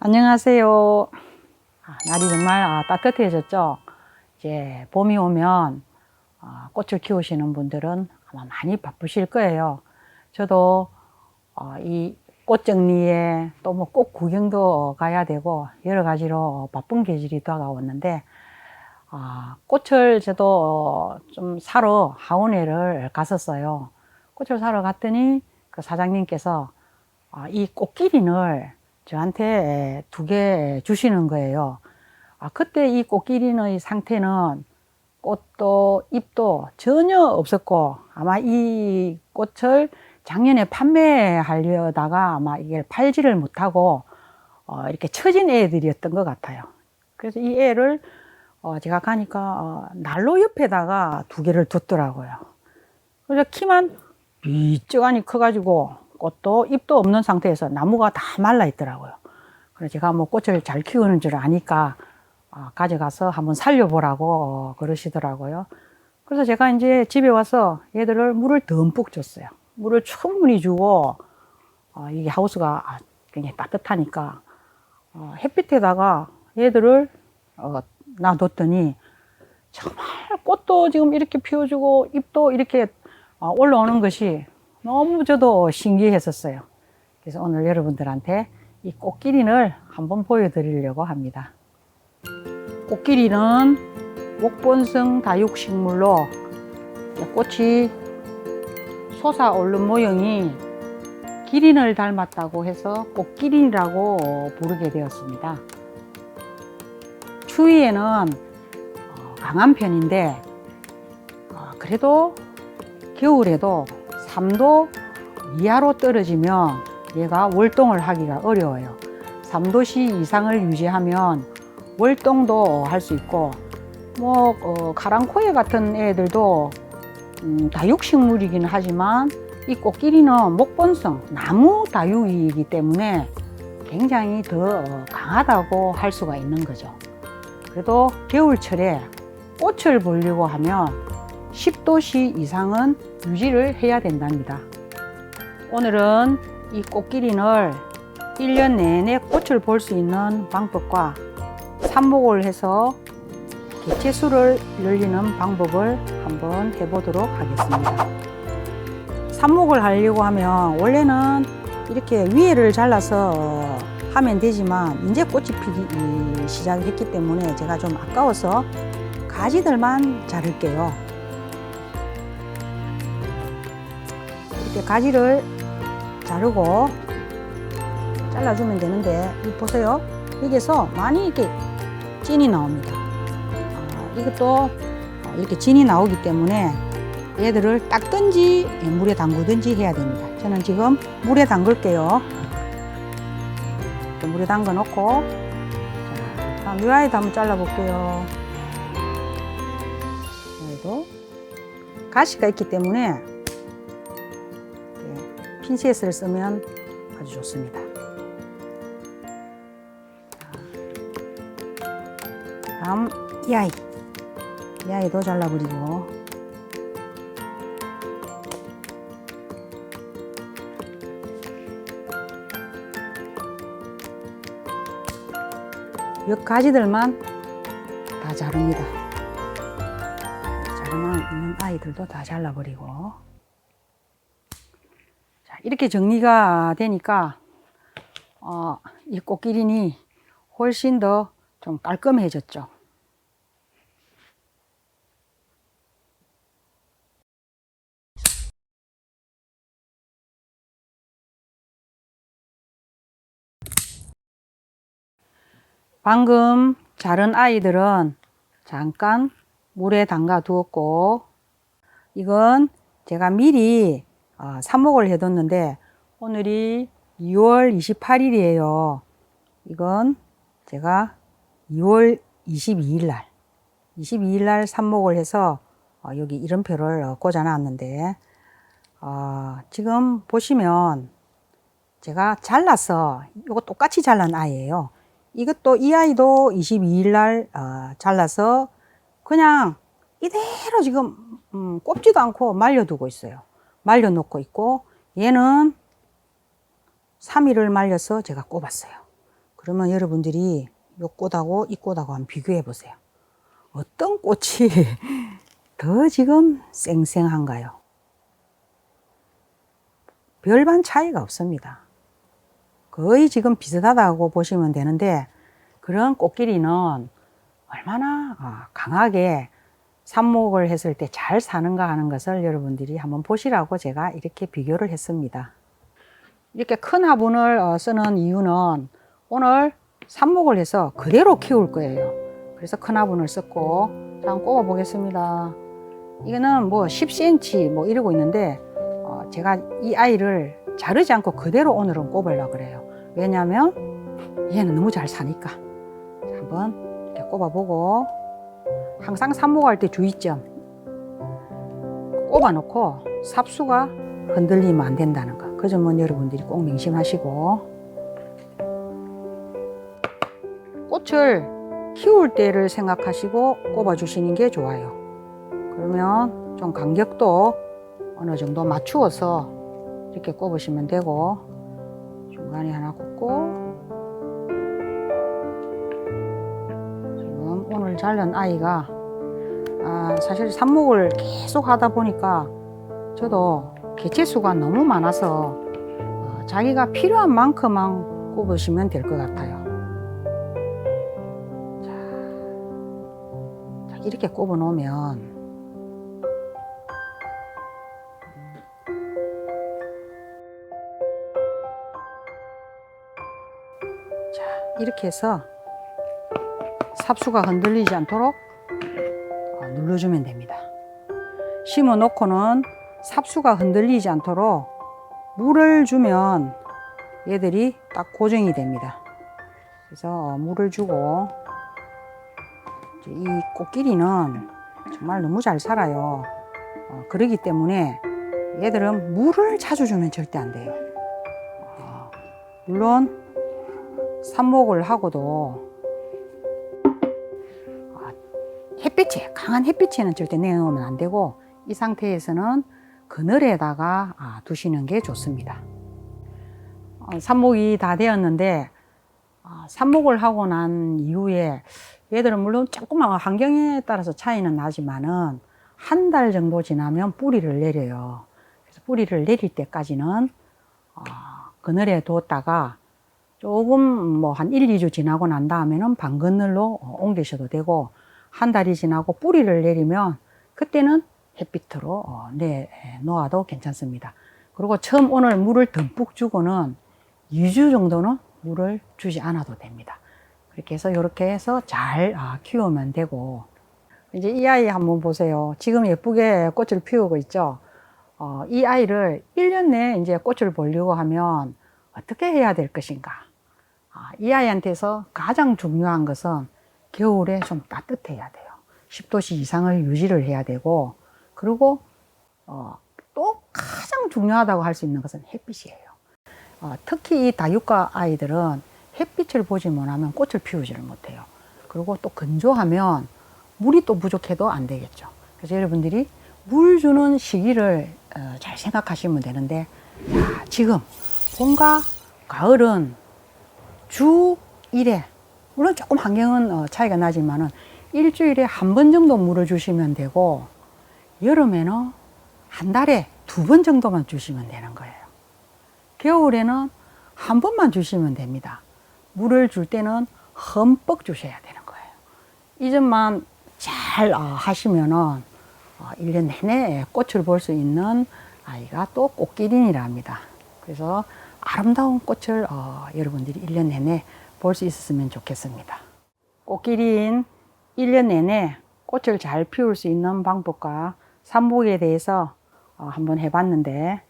안녕하세요. 아, 날이 정말 아, 따뜻해졌죠. 이제 봄이 오면 아, 꽃을 키우시는 분들은 아마 많이 바쁘실 거예요. 저도 어, 이꽃 정리에 또 뭐 꽃 구경도 가야 되고 여러 가지로 바쁜 계절이 다가왔는데 아, 꽃을 저도 좀 사러 하원회를 갔었어요. 꽃을 사러 갔더니 그 사장님께서 아, 이 꽃기린을 저한테 두 개 주시는 거예요. 아, 그때 이 꽃기린의 상태는 꽃도 잎도 전혀 없었고 아마 이 꽃을 작년에 판매하려다가 아마 이게 팔지를 못하고 어, 이렇게 처진 애들이었던 것 같아요. 그래서 이 애를 어, 제가 가니까 어, 난로 옆에다가 두 개를 뒀더라고요. 그래서 키만 비쩍하니 커가지고 꽃도 잎도 없는 상태에서 나무가 다 말라 있더라고요. 그래서 제가 뭐 꽃을 잘 키우는 줄 아니까 아, 가져가서 한번 살려보라고 어, 그러시더라고요. 그래서 제가 이제 집에 와서 얘들을 물을 듬뿍 줬어요. 물을 충분히 주고 어, 이게 하우스가 아, 굉장히 따뜻하니까 어, 햇빛에다가 얘들을 어, 놔뒀더니 정말 꽃도 지금 이렇게 피워주고 잎도 이렇게 어, 올라오는 것이 너무 저도 신기했었어요. 그래서 오늘 여러분들한테 이 꽃기린을 한번 보여드리려고 합니다. 꽃기린은 목본성 다육식물로 꽃이 솟아오른 모형이 기린을 닮았다고 해서 꽃기린이라고 부르게 되었습니다. 추위에는 어, 강한 편인데 어, 그래도 겨울에도 3도 이하로 떨어지면 얘가 월동을 하기가 어려워요. 3도씨 이상을 유지하면 월동도 할 수 있고 뭐 어, 가랑코에 같은 애들도 음, 다육식물이긴 하지만 이 꽃기리는 목본성 나무 다육이기 때문에 굉장히 더 어, 강하다고 할 수가 있는 거죠. 그래도 겨울철에 꽃을 보려고 하면 10도씨 이상은 유지를 해야 된답니다. 오늘은 이 꽃기린을 1년 내내 꽃을 볼 수 있는 방법과 삽목을 해서 개체수를 늘리는 방법을 한번 해보도록 하겠습니다. 삽목을 하려고 하면 원래는 이렇게 위에를 잘라서 하면 되지만 이제 꽃이 피기 시작했기 때문에 제가 좀 아까워서 가지들만 자를게요. 이렇게 가지를 자르고 잘라주면 되는데 이 보세요. 여기서 많이 이렇게 찐이 나옵니다. 아, 이것도 이렇게 진이 나오기 때문에 얘들을 닦든지 물에 담그든지 해야 됩니다. 저는 지금 물에 담글게요. 물에 담궈 놓고 자, 다음 이 아이도 한번 잘라 볼게요. 얘도 가시가 있기 때문에 핀셋을 쓰면 아주 좋습니다. 다음 이 아이 이 아이도 잘라버리고 몇 가지들만 다 자릅니다. 자르면 있는 아이들도 다 잘라버리고 자, 이렇게 정리가 되니까 어, 이 꽃기린이 훨씬 더 좀 깔끔해졌죠. 방금 자른 아이들은 잠깐 물에 담가 두었고 이건 제가 미리 어, 삽목을 해뒀는데 오늘이 2월 28일이에요. 이건 제가 2월 22일 날 22일 날 삽목을 해서 어, 여기 이름표를 어, 꽂아 놨는데 어, 지금 보시면 제가 잘라서 이거 똑같이 잘란 아이예요. 이것도 이 아이도 22일 날 어, 잘라서 그냥 이대로 지금 음, 꼽지도 않고 말려두고 있어요. 말려 놓고 있고 얘는 3일을 말려서 제가 꼽았어요. 그러면 여러분들이 요 꽃하고 이 꽃하고 한번 비교해 보세요. 어떤 꽃이 더 지금 쌩쌩한가요? 별반 차이가 없습니다. 거의 지금 비슷하다고 보시면 되는데 그런 꽃끼리는 얼마나 아, 강하게 삽목을 했을 때 잘 사는가 하는 것을 여러분들이 한번 보시라고 제가 이렇게 비교를 했습니다. 이렇게 큰 화분을 어, 쓰는 이유는 오늘 삽목을 해서 그대로 키울 거예요. 그래서 큰 화분을 썼고, 자, 한번 꼽아 보겠습니다. 이거는 뭐 10cm 뭐 이러고 있는데, 어, 제가 이 아이를 자르지 않고 그대로 오늘은 꼽으려고 그래요. 왜냐하면 얘는 너무 잘 사니까. 자, 한번 꼽아보고, 항상 삽목할 때 주의점. 꼽아놓고 삽수가 흔들리면 안 된다는 거. 그 점은 여러분들이 꼭 명심하시고. 꽃을 키울 때를 생각하시고 꼽아주시는 게 좋아요. 그러면 좀 간격도 어느 정도 맞추어서 이렇게 꼽으시면 되고, 중간에 하나 꼽고, 자른 아이가 아, 사실 삽목을 계속 하다 보니까 저도 개체수가 너무 많아서 어, 자기가 필요한 만큼만 꼽으시면 될 것 같아요. 자, 자, 이렇게 꼽아 놓으면 자, 이렇게 해서 삽수가 흔들리지 않도록 어, 눌러주면 됩니다. 심어 놓고는 삽수가 흔들리지 않도록 물을 주면 얘들이 딱 고정이 됩니다. 그래서 어, 물을 주고 이 꽃끼리는 정말 너무 잘 살아요. 어, 그러기 때문에 얘들은 물을 자주 주면 절대 안 돼요. 어, 물론 삽목을 하고도 햇빛에 강한 햇빛에는 절대 내놓으면 안 되고 이 상태에서는 그늘에다가 아, 두시는 게 좋습니다. 어, 삽목이 다 되었는데 아, 삽목을 하고 난 이후에 얘들은 물론 조금만 환경에 따라서 차이는 나지만은 한 달 정도 지나면 뿌리를 내려요. 그래서 뿌리를 내릴 때까지는 어, 그늘에 뒀다가 조금 뭐 한 1, 2주 지나고 난 다음에는 방그늘로 어, 옮기셔도 되고 한 달이 지나고 뿌리를 내리면 그때는 햇빛으로 어, 내 놓아도 괜찮습니다. 그리고 처음 오늘 물을 듬뿍 주고는 2주 정도는 물을 주지 않아도 됩니다. 그렇게 해서 이렇게 해서 잘 아, 키우면 되고 이제 이 아이 한번 보세요. 지금 예쁘게 꽃을 피우고 있죠. 어, 이 아이를 1년 내에 이제 꽃을 보려고 하면 어떻게 해야 될 것인가? 아, 이 아이한테서 가장 중요한 것은 겨울에 좀 따뜻해야 돼요. 10도씨 이상을 유지를 해야 되고, 그리고 어, 또 가장 중요하다고 할 수 있는 것은 햇빛이에요. 어, 특히 이 다육가 아이들은 햇빛을 보지 못하면 꽃을 피우지를 못해요. 그리고 또 건조하면 물이 또 부족해도 안 되겠죠. 그래서 여러분들이 물 주는 시기를 어, 잘 생각하시면 되는데, 자, 지금 봄과 가을은 주 1회, 물론 조금 환경은 어, 차이가 나지만은 일주일에 한 번 정도 물을 주시면 되고, 여름에는 한 달에 두 번 정도만 주시면 되는 거예요. 겨울에는 한 번만 주시면 됩니다. 물을 줄 때는 흠뻑 주셔야 되는 거예요. 이 점만 잘 어, 하시면은 어, 1년 내내 꽃을 볼 수 있는 아이가 또 꽃기린이라 합니다. 그래서 아름다운 꽃을 어, 여러분들이 1년 내내 볼 수 있었으면 좋겠습니다. 꽃기린 1년 내내 꽃을 잘 피울 수 있는 방법과 삽목에 대해서 어, 한번 해봤는데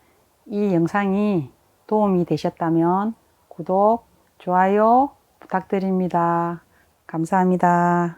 이 영상이 도움이 되셨다면 구독, 좋아요 부탁드립니다. 감사합니다.